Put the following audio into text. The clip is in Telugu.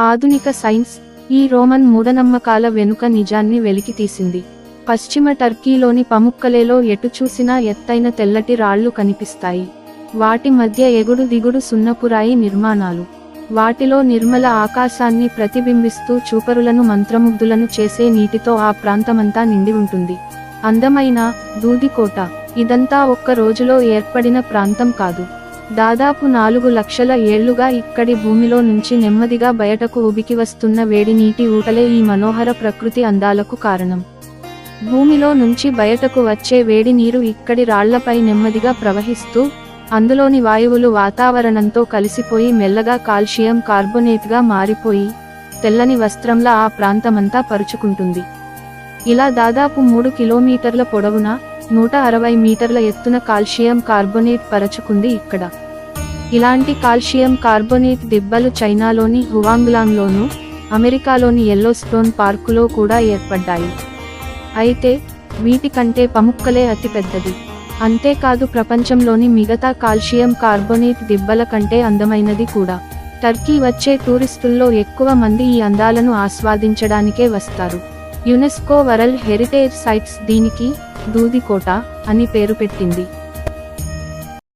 ఆధునిక సైన్స్ ఈ రోమన్ మూఢనమ్మకాల వెనుక నిజాన్ని వెలికితీసింది. పశ్చిమ టర్కీలోని పముక్కలేలో ఎటు చూసినా ఎత్తైన తెల్లటి రాళ్ళు కనిపిస్తాయి. వాటి మధ్య ఎగుడు దిగుడు సున్నపురాయి నిర్మాణాలు. వాటిలో నిర్మల ఆకాశాన్ని ప్రతిబింబిస్తూ చూపరులను మంత్రముగ్ధులను చేసే నీటితో ఆ ప్రాంతమంతా నిండి ఉంటుంది. అందమైన దూదికోట ఇదంతా ఒక్క రోజులో ఏర్పడిన ప్రాంతం కాదు. దాదాపు నాలుగు లక్షల ఏళ్ళుగా ఇక్కడి భూమిలో నుంచి నెమ్మదిగా బయటకు ఉబికి వస్తున్న వేడి నీటి ఊటలే ఈ మనోహర ప్రకృతి అందాలకు కారణం. భూమిలో నుంచి బయటకు వచ్చే వేడి నీరు ఇక్కడి రాళ్ళపై నెమ్మదిగా ప్రవహిస్తూ అందులోని వాయువులు వాతావరణంతో కలిసిపోయి మెల్లగా కాల్షియం కార్బొనేట్గా మారిపోయి తెల్లని వస్త్రంలా ఆ ప్రాంతమంతా పరుచుకుంటుంది. ఇలా దాదాపు మూడు కిలోమీటర్ల పొడవున నూట అరవై మీటర్ల ఎత్తున కాల్షియం కార్బొనేట్ పరచుకుంది ఇక్కడ. ఇలాంటి కాల్షియం కార్బొనేట్ దిబ్బలు చైనాలోని హువాంగ్లాంగ్లోను అమెరికాలోని ఎల్లోస్టోన్ పార్కులో కూడా ఏర్పడ్డాయి. అయితే వీటికంటే పముక్కలే అతిపెద్దది. అంతేకాదు ప్రపంచంలోని మిగతా కాల్షియం కార్బొనేట్ దిబ్బల కంటే అందమైనది కూడా. టర్కీ వచ్చే టూరిస్టుల్లో ఎక్కువ మంది ఈ అందాలను ఆస్వాదించడానికే వస్తారు. యునెస్కో వరల్డ్ హెరిటేజ్ సైట్స్ దీనికి దూదికోట అని పేరు పెట్టింది.